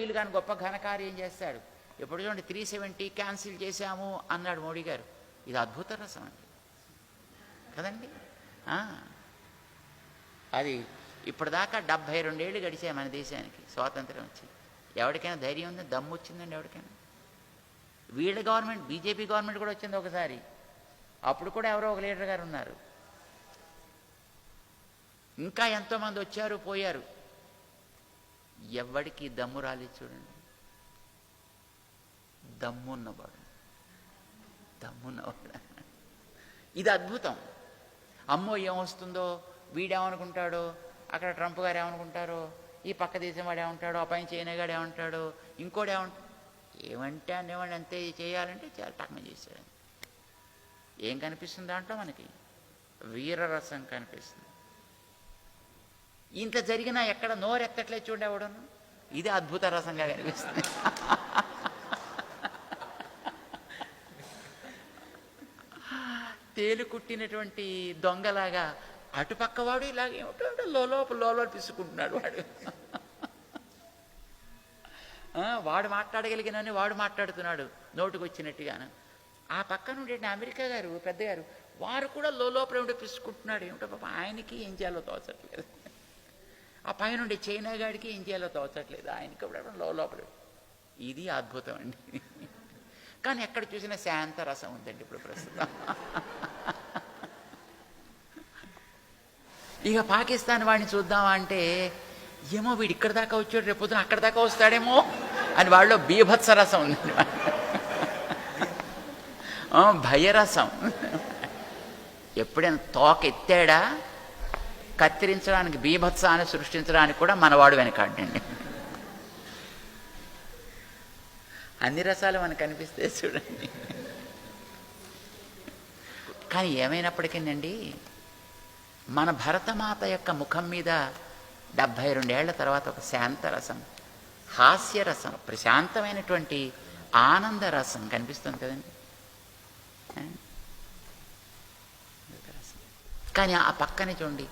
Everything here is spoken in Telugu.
వీళ్ళు కానీ గొప్ప ఘనకార్యం చేస్తాడు. ఎప్పుడు చూడండి త్రీ సెవెంటీ క్యాన్సిల్ చేశాము అన్నాడు మోడీ గారు. ఇది అద్భుత రసం అండి. కదండి? అది ఇప్పటిదాకా డెబ్భై రెండేళ్ళు గడిచాయి మన దేశానికి స్వాతంత్రం వచ్చి ఎవరికైనా ధైర్యం ఉంది? దమ్ము వచ్చిందండి ఎవరికైనా? వీళ్ళ గవర్నమెంట్ బీజేపీ గవర్నమెంట్ కూడా వచ్చింది ఒకసారి. అప్పుడు కూడా ఎవరో ఒక లీడర్ గారు ఉన్నారు. ఇంకా ఎంతోమంది వచ్చారు పోయారు. ఎవడికి దమ్ము రాలేదు చూడండి. దమ్మున్నవాడు దమ్మున్నవాడు ఇది అద్భుతం. అమ్మో ఏమొస్తుందో? వీడేమనుకుంటాడో? అక్కడ ట్రంప్ గారు ఏమనుకుంటారో? ఈ పక్క దేశం వాడు ఏమంటాడో? ఆ పైన చైనా గాడు ఏమంటాడో? ఇంకోటి ఏమంటాడు ఏమంటే అనేవాడు అంతే చేయాలంటే చాలా టక్మ చేశాడు ఏం కనిపిస్తుంది దాంట్లో మనకి? వీరరసం కనిపిస్తుంది. ఇంత జరిగినా ఎక్కడ నోరెత్తట్లే చూడేవాడును ఇది అద్భుత రసంగా కనిపిస్తుంది. తేలు కుట్టినటువంటి దొంగలాగా అటుపక్కవాడు ఇలాగే లోపల లోలోపు లోలో పిసుకుంటున్నాడు వాడు. వాడు మాట్లాడగలిగినని వాడు మాట్లాడుతున్నాడు నోటుకు వచ్చినట్టుగాను ఆ పక్క నుండి అమెరికా గారు పెద్దగారు వారు కూడా లోపల ఉండి పిసుకుంటున్నాడు. ఏమిటో పాప ఆయనకి ఏం చేయాలో తోచట్లేదు. ఆ పైనుండి చైనా గాడికి ఏం చేయాలో తోచట్లేదు. ఆయనకి కూడా లోపల. ఇది అద్భుతం అండి. కానీ ఎక్కడ చూసినా శాంత రసం ఉందండి ఇప్పుడు ప్రస్తుతం. ఇక పాకిస్తాన్ వాడిని చూద్దామా అంటే ఏమో వీడు ఇక్కడ దాకా వచ్చాడు రేపు పొద్దున అక్కడ దాకా వస్తాడేమో అని వాళ్ళలో బీభత్స రసం ఉందండి భయరసం. ఎప్పుడైనా తోక ఎత్తాడా? కత్తిరించడానికి బీభత్సాన్ని సృష్టించడానికి కూడా మనవాడు వెనకాడండి. అన్ని రసాలు మనకు కనిపిస్తే చూడండి. కానీ ఏమైనప్పటికీనండి మన భరతమాత యొక్క ముఖం మీద డెబ్భై రెండేళ్ళ తర్వాత ఒక శాంతరసం హాస్యరసం ప్రశాంతమైనటువంటి ఆనందరసం కనిపిస్తుంది కదండి. కానీ ఆ పక్కనే చూడండి